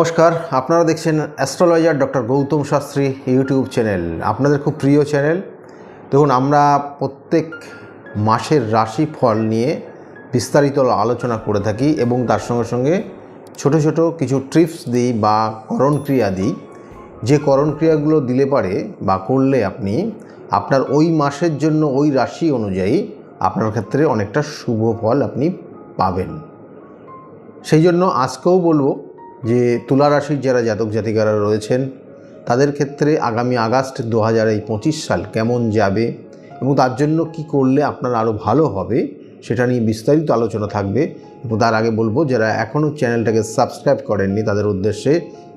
নমস্কার, আপনারা দেখছেন astrologer doctor Gautam Shastri YouTube channel, আপনাদের খুব প্রিয় চ্যানেল। দেখুন, আমরা প্রত্যেক মাসের রাশি ফল নিয়ে বিস্তারিত আলোচনা করে থাকি এবং তার সঙ্গে সঙ্গে ছোট ছোট কিছু ট্রিপস দিই বা করণ ক্রিয়া দিই। যে করণ ক্রিয়াগুলো দিলে পারে বা করলে আপনি আপনার ওই মাসের জন্য ওই রাশি অনুযায়ী আপনার ক্ষেত্রে অনেকটা শুভ ফল আপনি পাবেন। সেই জন্য আজকেও বলব যে তুলা রাশির যারা জাতক জাতিকারা রয়েছেন, তাদের ক্ষেত্রে আগামী আগস্ট দু হাজার সাল কেমন যাবে এবং তার জন্য কি করলে আপনার আরও ভালো হবে, সেটা নিয়ে বিস্তারিত আলোচনা থাকবে। এবং তার আগে বলব, যারা এখনও চ্যানেলটাকে সাবস্ক্রাইব করেননি, তাদের উদ্দেশ্যে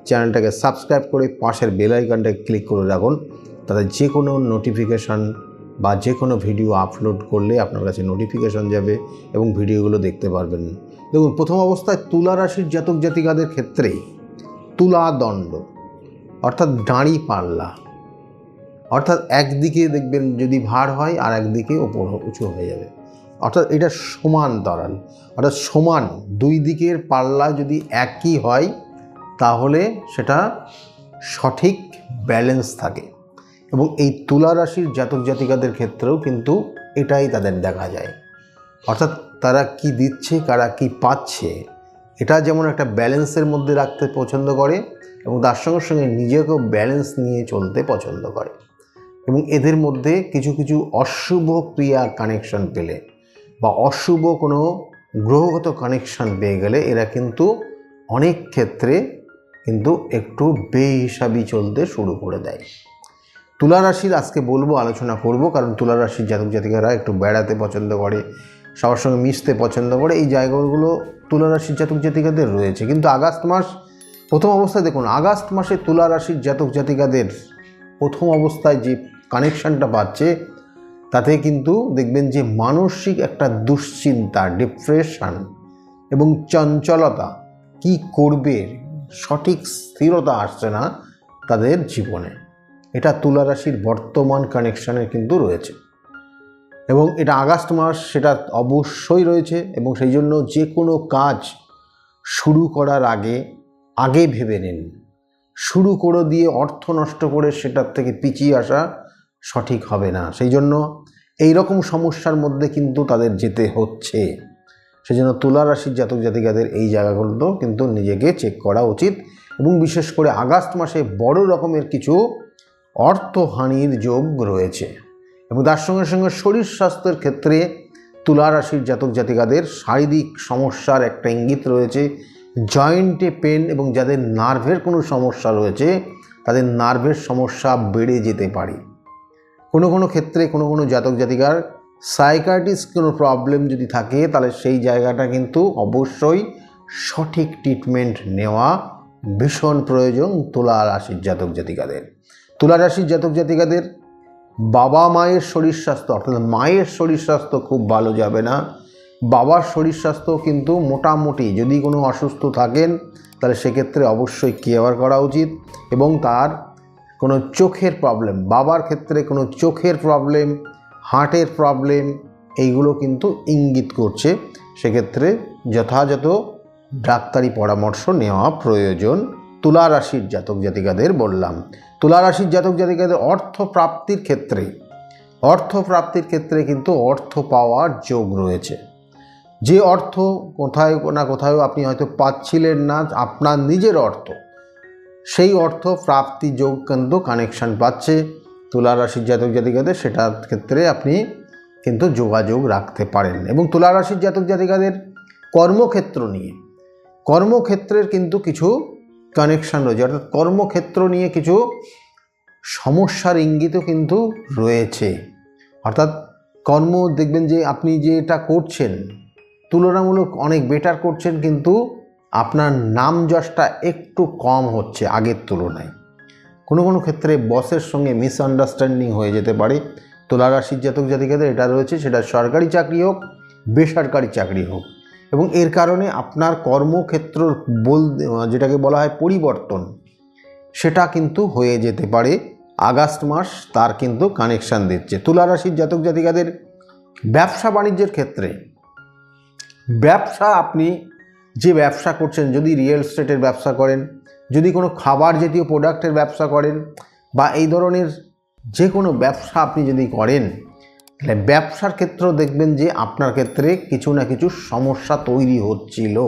চ্যানেলটাকে সাবস্ক্রাইব করে পাশের বেল আইকনটাকে ক্লিক করে রাখুন। তাদের যে কোনো নোটিফিকেশান বা যে কোনো ভিডিও আপলোড করলে আপনার কাছে নোটিফিকেশান যাবে এবং ভিডিওগুলো দেখতে পারবেন। দেখুন, প্রথম অবস্থায় তুলা রাশির জাতক জাতিকাদের ক্ষেত্রে তুলা দণ্ড, অর্থাৎ দাঁড়ি পাল্লা, অর্থাৎ একদিকে দেখবেন যদি ভার হয় আর একদিকে ওপর উঁচু হয়ে যাবে। অর্থাৎ এটা সমান্তরাল অর্থাৎ সমান দুই দিকের পাল্লা যদি একই হয়, তাহলে সেটা সঠিক ব্যালেন্স থাকে। এবং এই তুলা রাশির জাতক জাতিকাদের ক্ষেত্রেও কিন্তু এটাই তাদের দেখা যায়। অর্থাৎ তারা কি দিচ্ছে, কারা কি পাচ্ছে, এটা যেমন একটা ব্যালেন্সের মধ্যে রাখতে পছন্দ করে এবং তার সঙ্গে সঙ্গে নিজেকেও ব্যালেন্স নিয়ে চলতে পছন্দ করে এবং এদের মধ্যে কিছু কিছু অশুভ ক্রিয়া কানেকশন পেলে বা অশুভ কোনো গ্রহগত কানেকশন পেয়ে গেলে এরা কিন্তু অনেক ক্ষেত্রে কিন্তু একটু বেহিসাবি চলতে শুরু করে দেয়। তুলা রাশির আজকে বলব, আলোচনা করব, কারণ তুলা রাশির জাতক জাতিকারা একটু বেড়াতে পছন্দ করে সবার সঙ্গে মিশতে পছন্দ করে, এই জায়গাগুলো তুলা রাশির জাতক জাতিকাদের রয়েছে। কিন্তু আগস্ট মাস প্রথম অবস্থায় দেখুন, আগস্ট মাসে তুলা রাশির জাতক জাতিকাদের প্রথম অবস্থায় যে কানেকশানটা পাচ্ছে, তাতে কিন্তু দেখবেন যে মানসিক একটা দুশ্চিন্তা ডিপ্রেশন এবং চঞ্চলতা কি করবে, সঠিক স্থিরতা আসছে না তাদের জীবনে। এটা তুলা রাশির বর্তমান কানেকশানে কিন্তু রয়েছে। এবং এটা আগস্ট মাস, সেটা অবশ্যই রয়েছে এবং সেই জন্য যে কোনো কাজ শুরু করার আগে আগে ভেবে নিন। শুরু করে দিয়ে অর্থ নষ্ট করে সেটার থেকে পিছিয়ে আসা সঠিক হবে না। সেই জন্য এই রকম সমস্যার মধ্যে কিন্তু তাদের যেতে হচ্ছে। সেই জন্য তুলা রাশির জাতক জাতিকাদের এই জায়গাগুলো কিন্তু নিজেকে চেক করা উচিত এবং বিশেষ করে আগস্ট মাসে বড় রকমের কিছু অর্থহানির যোগ রয়েছে। এবং তার সঙ্গে সঙ্গে শরীর স্বাস্থ্যের ক্ষেত্রে তুলা রাশির জাতক জাতিকাদের শারীরিক সমস্যার একটা ইঙ্গিত রয়েছে। জয়েন্টে পেন এবং যাদের নার্ভের কোনো সমস্যা রয়েছে, তাদের নার্ভের সমস্যা বেড়ে যেতে পারে। কোনো কোনো ক্ষেত্রে কোনো কোনো জাতক জাতিকার সাইকার্টিস কোনো প্রবলেম যদি থাকে, তাহলে সেই জায়গাটা কিন্তু অবশ্যই সঠিক ট্রিটমেন্ট নেওয়া ভীষণ প্রয়োজন তুলা রাশির জাতক জাতিকাদের। তুলা রাশির জাতক জাতিকাদের বাবা মায়ের শরীর স্বাস্থ্য, অর্থাৎ মায়ের শরীর স্বাস্থ্য খুব ভালো যাবে না। বাবার শরীর স্বাস্থ্য কিন্তু মোটামুটি যদি কোনো অসুস্থ থাকেন, তাহলে সেক্ষেত্রে অবশ্যই কেয়ার করা উচিত এবং তার কোনো চোখের প্রবলেম বাবার ক্ষেত্রে কোনো চোখের প্রবলেম হার্টের প্রবলেম এইগুলো কিন্তু ইঙ্গিত করছে। সেক্ষেত্রে যথাযথ ডাক্তারি পরামর্শ নেওয়া প্রয়োজন। তুলা রাশির জাতক জাতিকাদের বললাম। তুলা রাশির জাতক জাতিকাদের অর্থ প্রাপ্তির ক্ষেত্রে অর্থ প্রাপ্তির ক্ষেত্রে কিন্তু অর্থ পাওয়ার যোগ রয়েছে। যে অর্থ কোথায় না কোথাও আপনি হয়তো পাচ্ছিলেন না, আপনার নিজের অর্থ, সেই অর্থ প্রাপ্তি যোগ কিন্তু কানেকশান পাচ্ছে। তুলা রাশির জাতক জাতিকাদের সেটার ক্ষেত্রে আপনি কিন্তু যোগাযোগ রাখতে পারেন। এবং তুলা রাশির জাতক জাতিকাদের কর্মক্ষেত্র নিয়ে, কর্মক্ষেত্রের কিন্তু কিছু কানেকশান রয়েছে। অর্থাৎ কর্মক্ষেত্র নিয়ে কিছু সমস্যার ইঙ্গিতও কিন্তু রয়েছে। অর্থাৎ কর্ম দেখবেন যে আপনি যেটা করছেন, তুলনামূলক অনেক বেটার করছেন, কিন্তু আপনার নাম যশটা একটু কম হচ্ছে আগের তুলনায়। কোনো কোনো ক্ষেত্রে বসের সঙ্গে মিসআন্ডারস্ট্যান্ডিং হয়ে যেতে পারে। তুলা রাশির জাতক জাতিকাদের এটা রয়েছে, সেটা সরকারি চাকরি হোক, বেসরকারি চাকরি হোক। এবং এর কারণে আপনার কর্মক্ষেত্র বল যেটাকে বলা হয় পরিবর্তন, সেটা কিন্তু হয়ে যেতে পারে। আগস্ট মাস তার কিন্তু কানেকশান দিচ্ছে। তুলা রাশির জাতক জাতিকাদের ব্যবসা বাণিজ্যের ক্ষেত্রে, ব্যবসা আপনি যে ব্যবসা করছেন, যদি রিয়েল এস্টেটের ব্যবসা করেন, যদি কোনো খাবার জাতীয় প্রোডাক্টের ব্যবসা করেন, বা এই ধরনের যে কোনো ব্যবসা আপনি যদি করেন তাহলে ব্যবসার ক্ষেত্রেও দেখবেন যে আপনার ক্ষেত্রে কিছু না কিছু সমস্যা তৈরি হচ্ছিল।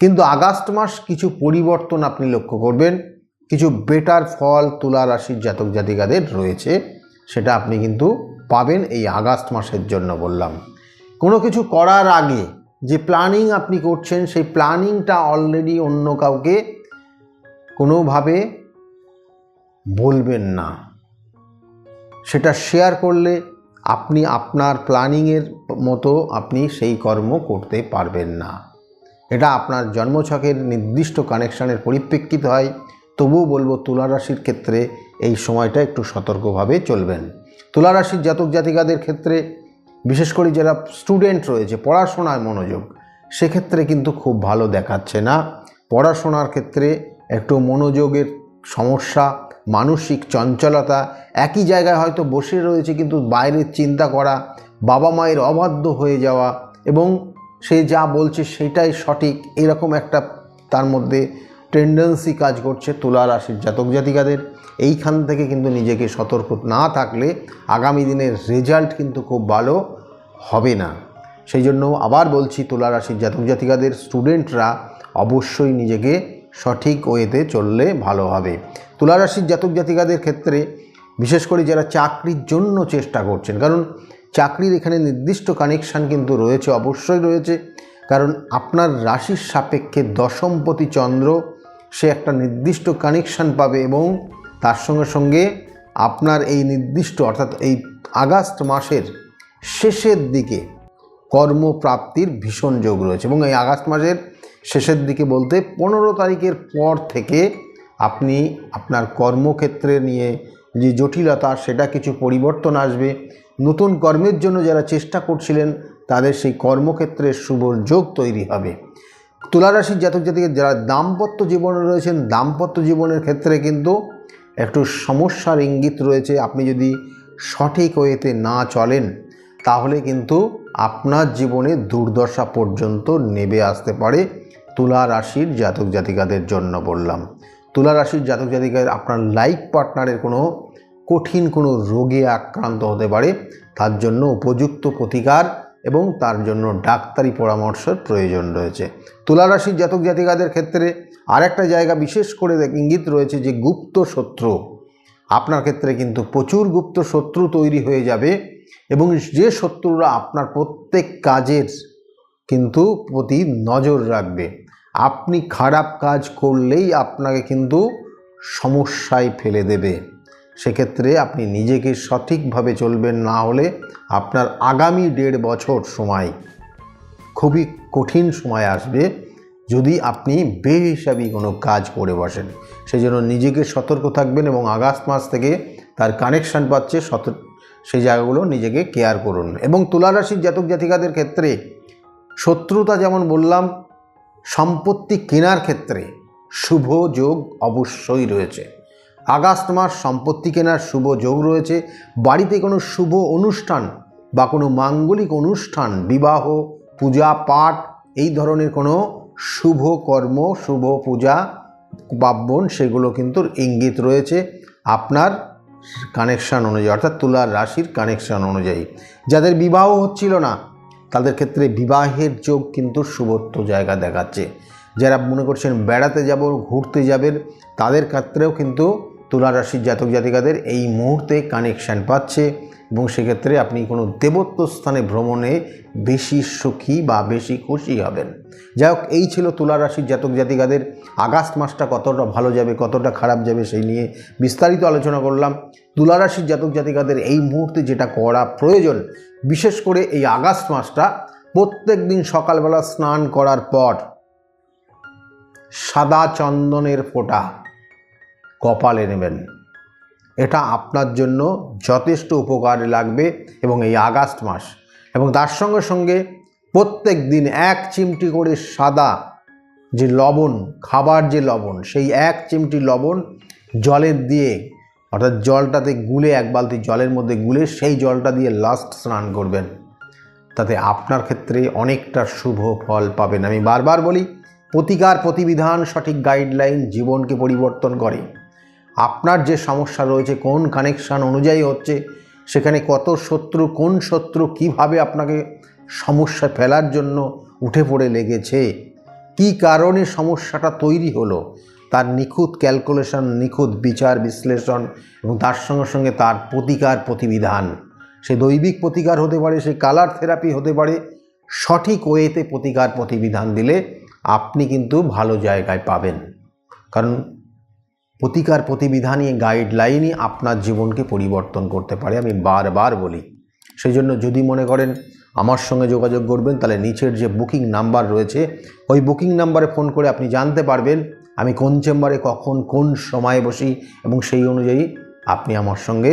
কিন্তু আগস্ট মাস কিছু পরিবর্তন আপনি লক্ষ্য করবেন। কিছু বেটার ফল, তুলা রাশির জাতক জাতিকাদের রয়েছে, সেটা আপনি কিন্তু পাবেন এই আগস্ট মাসের জন্য বললাম। কোনো কিছু করার আগে যে প্ল্যানিং আপনি করছেন, সেই প্ল্যানিংটা অলরেডি অন্য কাউকে কোনোভাবে বলবেন না। সেটা শেয়ার করলে আপনি আপনার প্ল্যানিংয়ের মতো আপনি সেই কর্ম করতে পারবেন না। এটা আপনার জন্মছকের নির্দিষ্ট কানেকশানের পরিপ্রেক্ষিত হয়। তবুও বলব তুলা রাশির ক্ষেত্রে এই সময়টা একটু সতর্কভাবে চলবেন। তুলা রাশির জাতক জাতিকাদের ক্ষেত্রে, বিশেষ করে যারা স্টুডেন্ট রয়েছে, পড়াশোনায় মনোযোগ, সেক্ষেত্রে কিন্তু খুব ভালো দেখাচ্ছে না। পড়াশোনার ক্ষেত্রে একটু মনোযোগের সমস্যা মানসিক চঞ্চলতা, একই জায়গায় হয়তো বসে রয়েছে কিন্তু বাইরের চিন্তা করা, বাবা মায়ের অবাধ্য হয়ে যাওয়া এবং সে যা বলছে সেটাই সঠিক এরকম একটা তার মধ্যে টেন্ডেন্সি কাজ করছে তুলা রাশির জাতক জাতিকাদের। এইখান থেকে কিন্তু নিজেকে সতর্ক না থাকলে আগামী দিনের রেজাল্ট কিন্তু খুব ভালো হবে না। সেই জন্য আবার বলছি, তুলা রাশির জাতক জাতিকাদের স্টুডেন্টরা অবশ্যই নিজেকে সঠিক ওয়েতে চললে ভালো হবে। তুলা রাশির জাতক জাতিকাদের ক্ষেত্রে, বিশেষ করে যারা চাকরির জন্য চেষ্টা করছেন, কারণ চাকরির এখানে নির্দিষ্ট কানেকশান কিন্তু রয়েছে, অবশ্যই রয়েছে। কারণ আপনার রাশির সাপেক্ষে দশমপতি চন্দ্র, সে একটা নির্দিষ্ট কানেকশান পাবে এবং তার সঙ্গে সঙ্গে আপনার এই নির্দিষ্ট, অর্থাৎ এই আগস্ট মাসের শেষের দিকে কর্মপ্রাপ্তির ভীষণ যোগ রয়েছে এবং এই আগস্ট মাসের শেষের দিকে বলতে পনেরো তারিখের পর থেকে আপনি আপনার কর্মক্ষেত্রে নিয়ে যে জটিলতা, সেটা কিছু পরিবর্তন আসবে। নতুন কর্মের জন্য যারা চেষ্টা করছিলেন, তাদের সেই কর্মক্ষেত্রে শুভ যোগ তৈরি হবে। তুলারাশির জাতক জাতিকে যারা দাম্পত্য জীবনে রয়েছেন, দাম্পত্য জীবনের ক্ষেত্রে কিন্তু একটু সমস্যার ইঙ্গিত রয়েছে। আপনি যদি সঠিক ওয়েতে না চলেন, তাহলে কিন্তু আপনার জীবনে দুর্দশা পর্যন্ত নেবে আসতে পারে তুলা রাশির জাতক জাতিকাদের জন্য বললাম। তুলা রাশির জাতক জাতিকাদের আপনার লাইফ পার্টনারের কোনো কঠিন কোনো রোগে আক্রান্ত হতে পারে, তার জন্য উপযুক্ত প্রতিকার এবং তার জন্য ডাক্তারি পরামর্শের প্রয়োজন রয়েছে। তুলা রাশির জাতক জাতিকাদের ক্ষেত্রে আরেকটা জায়গা বিশেষ করে ইঙ্গিত রয়েছে যে গুপ্ত শত্রু, আপনার ক্ষেত্রে কিন্তু প্রচুর গুপ্ত শত্রু তৈরি হয়ে যাবে। এবং যে শত্রুরা আপনার প্রত্যেক কাজের কিন্তু প্রতি নজর রাখবে। আপনি খারাপ কাজ করলেই আপনাকে কিন্তু সমস্যায় ফেলে দেবে। সেক্ষেত্রে আপনি নিজেকে সঠিকভাবে চলবেন না হলে আপনার আগামী দেড় বছর সময় খুবই কঠিন সময় আসবে যদি আপনি বেহিসাবি কোনো কাজ করে বসেন। সেই জন্য নিজেকে সতর্ক থাকবেন এবং আগস্ট মাস থেকে তার কানেকশান পাচ্ছে সত সেই জায়গাগুলো নিজেকে কেয়ার করুন। এবং তুলারাশির জাতক জাতিকাদের ক্ষেত্রে শত্রুতা যেমন বললাম, সম্পত্তি কেনার ক্ষেত্রে শুভ যোগ অবশ্যই রয়েছে। আগস্ট মাস সম্পত্তি কেনার শুভ যোগ রয়েছে। বাড়িতে কোনো শুভ অনুষ্ঠান বা কোনো মাঙ্গলিক অনুষ্ঠান, বিবাহ, পূজা, পাঠ, এই ধরনের কোনো শুভ কর্ম, শুভ পূজা, পার্বণ, সেগুলো কিন্তু ইঙ্গিত রয়েছে। আপনার কানেকশান অনুযায়ী, অর্থাৎ তুলার রাশির কানেকশান অনুযায়ী। যাদের বিবাহ হচ্ছিল না, তাদের ক্ষেত্রে বিবাহের যোগ কিন্তু শুভত্ব জায়গা দেখাচ্ছে। যারা মনে করছেন বেড়াতে যাব, ঘুরতে যাবেন, তাদের ক্ষেত্রেও কিন্তু তুলা রাশির জাতক জাতিকাদের এই মুহূর্তে কানেকশান পাচ্ছে। এবং সেক্ষেত্রে আপনি কোনো দেবত্ব স্থানে ভ্রমণে বেশি সুখী বা বেশি খুশি হবেন। যাই হোক, এই ছিল তুলা রাশির জাতক জাতিকাদের আগস্ট মাসটা কতটা ভালো যাবে, কতটা খারাপ যাবে সেই নিয়ে বিস্তারিত আলোচনা করলাম। তুলা রাশির জাতক জাতিকাদের এই মুহূর্তে যেটা করা প্রয়োজন, বিশেষ করে এই আগস্ট মাসটা, প্রত্যেক দিন সকালবেলা স্নান করার পর সাদা চন্দনের ফোঁটা কপালে নেবেন। এটা আপনার জন্য যথেষ্ট উপকারে লাগবে এবং এই আগস্ট মাস। এবং তার সঙ্গে সঙ্গে প্রত্যেক দিন এক চিমটি করে সাদা যে লবণ, খাবার যে লবণ, সেই এক চিমটি লবণ জলের দিয়ে, অর্থাৎ জলটাতে গুলে এক বালতি জলের মধ্যে গুলে সেই জলটা দিয়ে লাস্ট স্নান করবেন। তাতে আপনার ক্ষেত্রে অনেকটা শুভ ফল পাবেন। আমি বারবার বলি, প্রতিকার প্রতিবিধান সঠিক গাইডলাইন জীবনকে পরিবর্তন করে। আপনার যে সমস্যা রয়েছে, কোন কানেকশান অনুযায়ী হচ্ছে, সেখানে কত শত্রু, কোন শত্রু কীভাবে আপনাকে সমস্যা ফেলার জন্য উঠে পড়ে লেগেছে, কি কারণে সমস্যাটা তৈরি হলো, তার নিখুঁত ক্যালকুলেশন নিখুঁত বিচার, বিশ্লেষণ এবং তার সঙ্গে সঙ্গে তার প্রতিকার প্রতিবিধান। সে দৈবিক প্রতিকার হতে পারে, সে কালার থেরাপি হতে পারে, সঠিক ওয়েতে প্রতিকার প্রতিবিধান দিলে আপনি কিন্তু ভালো জায়গায় পাবেন। কারণ প্রতিকার প্রতিবিধানই গাইডলাইনই আপনার জীবনকে পরিবর্তন করতে পারে, আমি বারবার বলি। সেই জন্য যদি মনে করেন আমার সঙ্গে যোগাযোগ করবেন, তাহলে নিচের যে বুকিং নাম্বার রয়েছে, ওই বুকিং নাম্বারে ফোন করে আপনি জানতে পারবেন আমি কোন চেম্বারে কখন কোন সময়ে বসি এবং সেই অনুযায়ী আপনি আমার সঙ্গে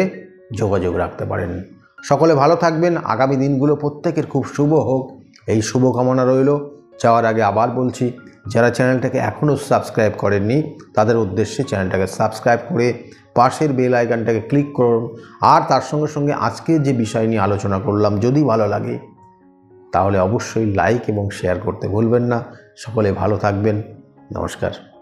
যোগাযোগ রাখতে পারেন। সকলে ভালো থাকবেন, আগামী দিনগুলো প্রত্যেকের খুব শুভ হোক। এই শুভকামনা রইল, যাওয়ার আগে আবার বলছি যারা চ্যানেলটাকে এখনও সাবস্ক্রাইব করেননি, তাদের উদ্দেশ্যে চ্যানেলটাকে সাবস্ক্রাইব করে পাশের বেল আইকনটাকে ক্লিক করুন। আর তার সঙ্গে সঙ্গে আজকে যে বিষয় নিয়ে আলোচনা করলাম, যদি ভালো লাগে, তাহলে অবশ্যই লাইক এবং শেয়ার করতে ভুলবেন না। সকলে ভালো থাকবেন। নমস্কার।